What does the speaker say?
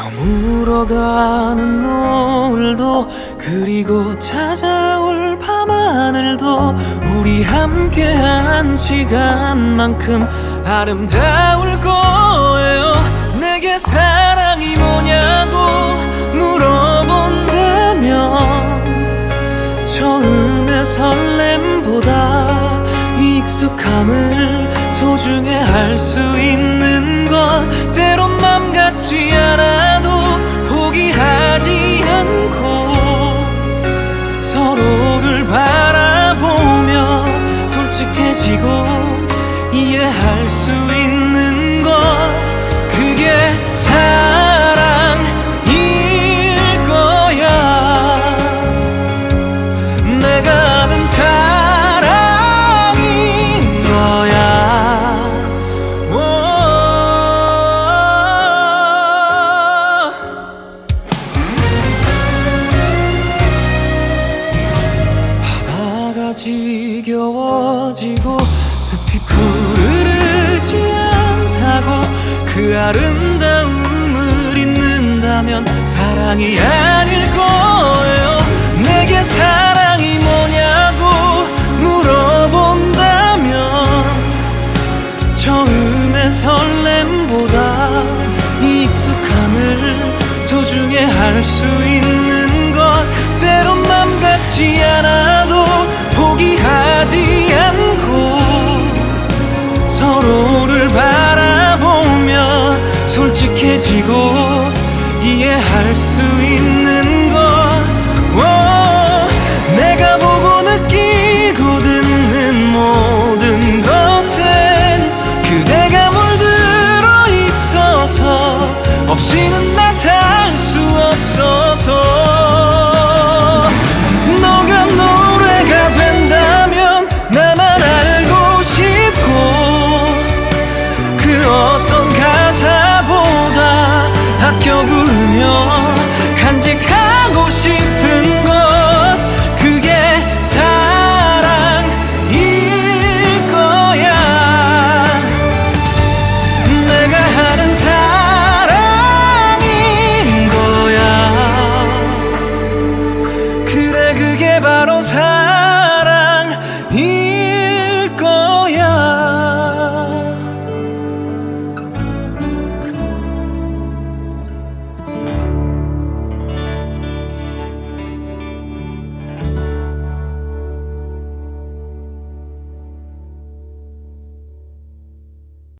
저물어가는 노을도 그리고 찾아올 밤하늘도 우리 함께한 시간만큼 아름다울 거예요. 내게 사랑이 뭐냐고 물어본다면 처음의 설렘보다 익숙함을 소중해 할 수 있는 건 때론 맘 같지 않 지겨워지고 숲이 푸르르지 않다고 그 아름다움을 잊는다면 사랑이 아닐 거예요. 내게 사랑이 뭐냐고 물어본다면 처음의 설렘보다 익숙함을 소중해 할 수 있는 솔직해지고 이해할 수